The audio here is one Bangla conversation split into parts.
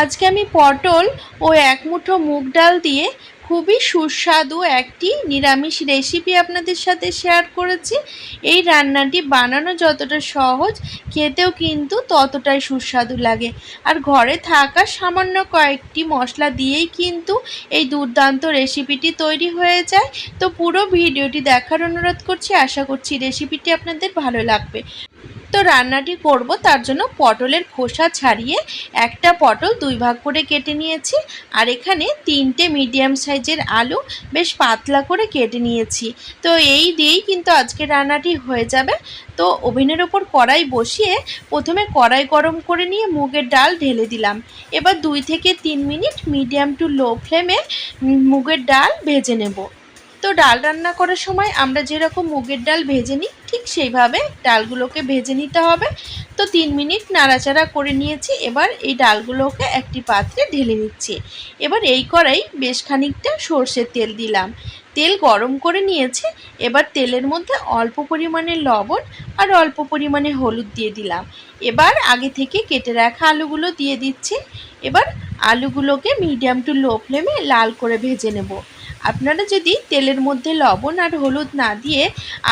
আজকে আমি পটল ও এক মুঠো মুগ ডাল দিয়ে খুবই সুস্বাদু একটি নিরামিষ রেসিপি আপনাদের সাথে শেয়ার করেছি। এই রান্নাটি বানানো যতটা সহজ, খেতেও কিন্তু ততটাই সুস্বাদু লাগে। আর ঘরে থাকা সামান্য কয়েকটি মশলা দিয়েই কিন্তু এই দুর্দান্ত রেসিপিটি তৈরি হয়ে যায়। তো পুরো ভিডিওটি দেখার অনুরোধ করছি, আশা করছি রেসিপিটি আপনাদের ভালো লাগবে। তো রান্নাটি করব, তার জন্য পটলের খোসা ছাড়িয়ে একটা পটল দুই ভাগ করে কেটে নিয়েছি। আর এখানে তিনটে মিডিয়াম সাইজের আলু বেশ পাতলা করে কেটে নিয়েছি। তো এই দিয়েই কিন্তু আজকে রান্নাটি হয়ে যাবে। তো ওভেনের ওপর কড়াই বসিয়ে প্রথমে কড়াই গরম করে নিয়ে মুগের ডাল ঢেলে দিলাম। এবার দুই থেকে তিন মিনিট মিডিয়াম টু লো ফ্লেমে মুগের ডাল ভেজে নেব। তো ডাল রান্না করার সময় আমরা যেরকম মুগের ডাল ভেজে নিই ঠিক সেইভাবে ডালগুলোকে ভেজে নিতে হবে। তো তিন মিনিট নাড়াচাড়া করে নিয়েছি, এবার এই ডালগুলোকে একটি পাত্রে ঢেলে নিচ্ছি। এবার এই করাই বেশ খানিকটা সর্ষের তেল দিলাম। তেল গরম করে নিয়েছি, এবার তেলের মধ্যে অল্প পরিমাণে লবণ আর অল্প পরিমাণে হলুদ দিয়ে দিলাম। এবার আগে থেকে কেটে রাখা আলুগুলো দিয়ে দিচ্ছি। এবার আলুগুলোকে মিডিয়াম টু লো ফ্লেমে লাল করে ভেজে নেব। আপনারা যদি তেলের মধ্যে লবণ আর হলুদ না দিয়ে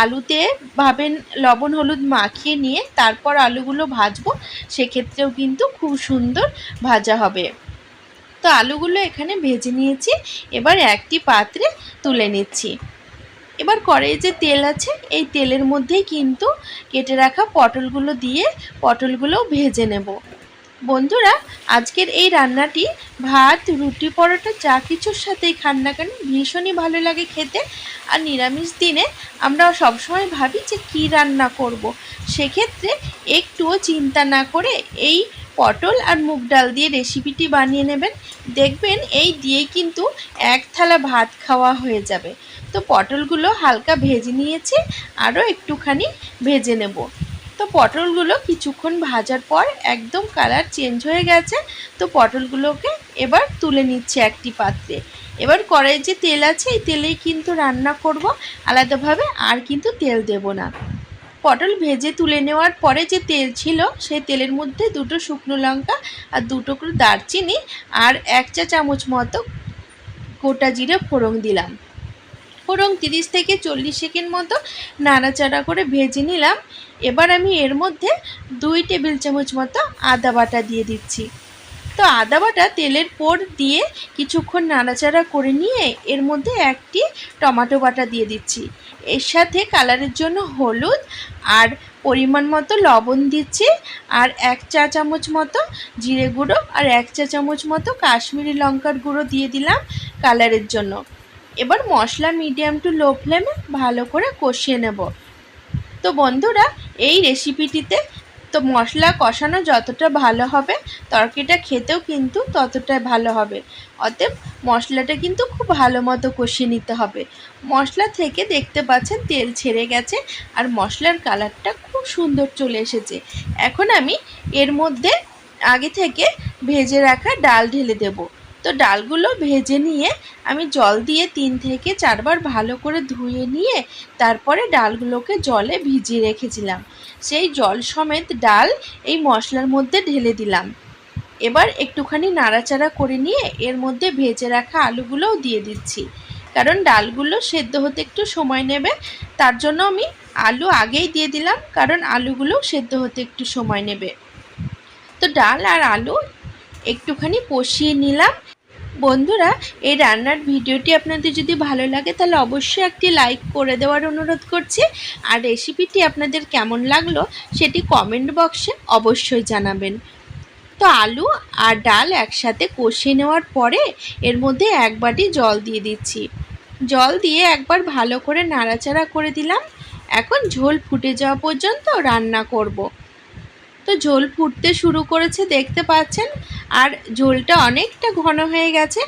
আলুতে ভাবেন লবণ হলুদ মাখিয়ে নিয়ে তারপর আলুগুলো ভাজবো, সেক্ষেত্রেও কিন্তু খুব সুন্দর ভাজা হবে। তো আলুগুলো এখানে ভেজে নিয়েছি, এবার একটি পাত্রে তুলে নিচ্ছি। এবার কড়াইয়ে যে তেল আছে, এই তেলের মধ্যেই কিন্তু কেটে রাখা পটলগুলো দিয়ে পটলগুলো ভেজে নেব। বন্ধুরা, আজকের এই রান্নাটি ভাত, রুটি, পরোটা, যা কিছুর সাথেই খান না কেন ভীষণই ভালো লাগে খেতে। আর নিরামিষ দিনে আমরা সবসময় ভাবি যে কী রান্না করব। সেক্ষেত্রে একটুও চিন্তা না করে এই পটল আর মুগ ডাল দিয়ে রেসিপিটি বানিয়ে নেবেন। দেখবেন এই দিয়ে কিন্তু এক থালা ভাত খাওয়া হয়ে যাবে। তো পটলগুলো হালকা ভেজে নিয়েছি, আরও একটুখানি ভেজে নেব। তো পটলগুলো কিছুক্ষণ ভাজার পর একদম কালার চেঞ্জ হয়ে গেছে, তো পটলগুলোকে এবার তুলে নিচ্ছে একটি পাত্রে। এবার কড়াইয়ে যে তেল আছে, এই তেলেই কিন্তু রান্না করব। আলাদাভাবে আর কিন্তু তেল দেব না। পটল ভেজে তুলে নেওয়ার পরে যে তেল ছিল, সেই তেলের মধ্যে দুটো শুকনো লঙ্কা আর দুটো করে দারচিনি আর এক চা চামচ মতো গোটা জিরে ফোড়ন দিলাম। ফোড়ন তিরিশ থেকে চল্লিশ সেকেন্ড মতো নাড়াচাড়া করে ভেজে নিলাম। এবার আমি এর মধ্যে দুই টেবিল চামচ মতো আদা বাটা দিয়ে দিচ্ছি। তো আদা বাটা তেলের পর দিয়ে কিছুক্ষণ নাড়াচাড়া করে নিয়ে এর মধ্যে একটি টমেটো বাটা দিয়ে দিচ্ছি। এর সাথে কালারের জন্য হলুদ আর পরিমাণ মতো লবণ দিচ্ছি আর এক চা চামচ মতো জিরে গুঁড়ো আর এক চা চামচ মতো কাশ্মীরি লঙ্কার গুঁড়ো দিয়ে দিলাম কালারের জন্য। এবার মশলা মিডিয়াম টু লো ফ্লেমে ভালো করে কষিয়ে নেব। তো বন্ধুরা, এই রেসিপিটিতে তো মশলা কষানো যতটা ভালো হবে, তরকারিটা খেতেও কিন্তু ততটাই ভালো হবে। অতএব মশলাটা কিন্তু খুব ভালো মতো কষিয়ে নিতে হবে। মশলা থেকে দেখতে পাচ্ছেন তেল ছেড়ে গেছে আর মশলার কালারটা খুব সুন্দর চলে এসেছে। এখন আমি এর মধ্যে আগে থেকে ভেজে রাখা ডাল ঢেলে দেবো। তো ডালগুলো ভেজে নিয়ে আমি জল দিয়ে তিন থেকে চারবার ভালো করে ধুয়ে নিয়ে তারপরে ডালগুলোকে জলে ভিজিয়ে রেখেছিলাম। সেই জল সমেত ডাল এই মশলার মধ্যে ঢেলে দিলাম। এবার একটুখানি নাড়াচাড়া করে নিয়ে এর মধ্যে ভেজে রাখা আলুগুলোও দিয়ে দিচ্ছি। কারণ ডালগুলো সেদ্ধ হতে একটু সময় নেবে, তার জন্য আমি আলু আগেই দিয়ে দিলাম, কারণ আলুগুলো সেদ্ধ হতে একটু সময় নেবে। তো ডাল আর আলু একটুখানি কষিয়ে নিলাম। বন্ধুরা, এই রান্নার ভিডিওটি আপনাদের যদি ভালো লাগে, তাহলে অবশ্যই একটি লাইক করে দেওয়ার অনুরোধ করছি। আর রেসিপিটি আপনাদের কেমন লাগল, সেটি কমেন্ট বক্সে অবশ্যই জানাবেন। তো আলু আর ডাল একসাথে কষিয়ে নেওয়ার পরে এর মধ্যে এক বাটি জল দিয়ে দিচ্ছি। জল দিয়ে একবার ভালো করে নাড়াচাড়া করে দিলাম। এখন ঝোল ফুটে যাওয়া পর্যন্ত রান্না করব। তো ঝোল ফুটতে শুরু করেছে, দেখতে পাচ্ছেন। আর ঝোলটা অনেকটা ঘন হয়ে গেছে।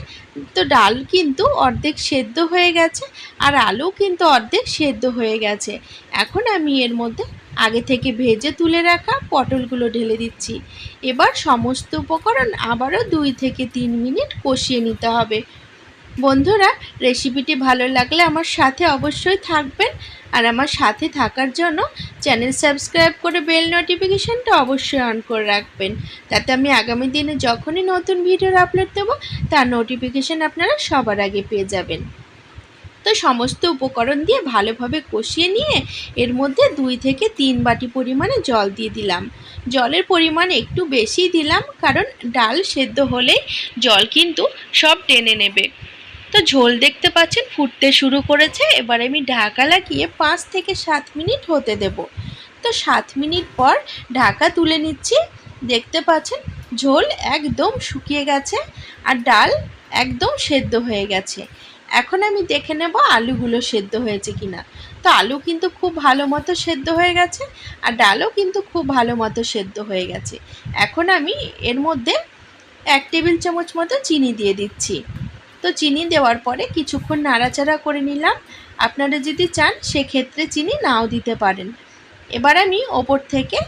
তো ডাল কিন্তু অর্ধেক সেদ্ধ হয়ে গেছে আর আলু কিন্তু অর্ধেক সেদ্ধ হয়ে গেছে। এখন আমি এর মধ্যে আগে থেকে ভেজে তুলে রাখা পটলগুলো ঢেলে দিচ্ছি। এবার সমস্ত উপকরণ আবারও দুই থেকে তিন মিনিট কষিয়ে নিতে হবে। বন্ধুরা রেসিপিটি ভালো লাগলে আমার সাথে অবশ্যই থাকবেন। আর আমার সাথে থাকার জন্য চ্যানেল সাবস্ক্রাইব করে বেল নোটিফিকেশানটা অবশ্যই অন করে রাখবেন। যাতে আমি আগামী দিনে যখনই নতুন ভিডিওর আপলোড দেবো, তার নোটিফিকেশান আপনারা সবার আগে পেয়ে যাবেন। তো সমস্ত উপকরণ দিয়ে ভালোভাবে কষিয়ে নিয়ে এর মধ্যে দুই থেকে তিন বাটি পরিমাণে জল দিয়ে দিলাম। জলের পরিমাণ একটু বেশি দিলাম, কারণ ডাল সেদ্ধ হলেই জল কিন্তু সব টেনে নেবে। তো ঝোল দেখতে পাচ্ছেন, ফুটতে শুরু করেছে। এবার আমি ঢাকা লাগিয়ে পাঁচ থেকে সাত মিনিট হতে দেব। তো সাত মিনিট পর ঢাকা তুলে নিচ্ছি। দেখতে পাচ্ছেন, ঝোল একদম শুকিয়ে গেছে আর ডাল একদম সেদ্ধ হয়ে গেছে। এখন আমি দেখে নেব আলুগুলো সেদ্ধ হয়েছে কিনা। তো আলু কিন্তু খুব ভালো মতো সেদ্ধ হয়ে গেছে আর ডালও কিন্তু খুব ভালো মতো সেদ্ধ হয়ে গেছে। এখন আমি এর মধ্যে এক টেবিল চামচ মতো চিনি দিয়ে দিচ্ছি। তো চিনি দেওয়ার পরে কিছুক্ষণ নাড়াচাড়া করে নিলাম। আপনারা যদি চান, সেক্ষেত্রে চিনি নাও দিতে পারেন। এবার আমি ওপর থেকে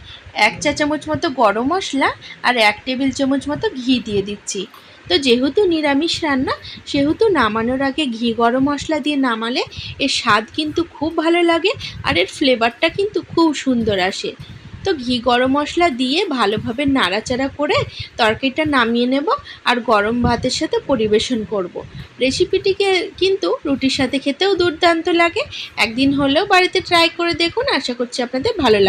এক চা চামচ মতো গরম মশলা আর এক টেবিল চামচ মতো ঘি দিয়ে দিচ্ছি। তো যেহেতু নিরামিষ রান্না, সেহেতু নামানোর আগে ঘি গরম মশলা দিয়ে নামালে এর স্বাদ কিন্তু খুব ভালো লাগে আর এর ফ্লেভারটা কিন্তু খুব সুন্দর আসে। তো ঘি গরম মশলা দিয়ে ভালোভাবে নাড়াচাড়া করে তরকারিটা নামিয়ে নেব আর গরম ভাতের সাথে পরিবেশন করব। রেসিপিটিকে কিন্তু রুটির সাথে খেতেও দুর্দান্ত লাগে একদিন হলেও বাড়িতে ট্রাই করে দেখুন আশা করছি আপনাদের ভালো লাগবে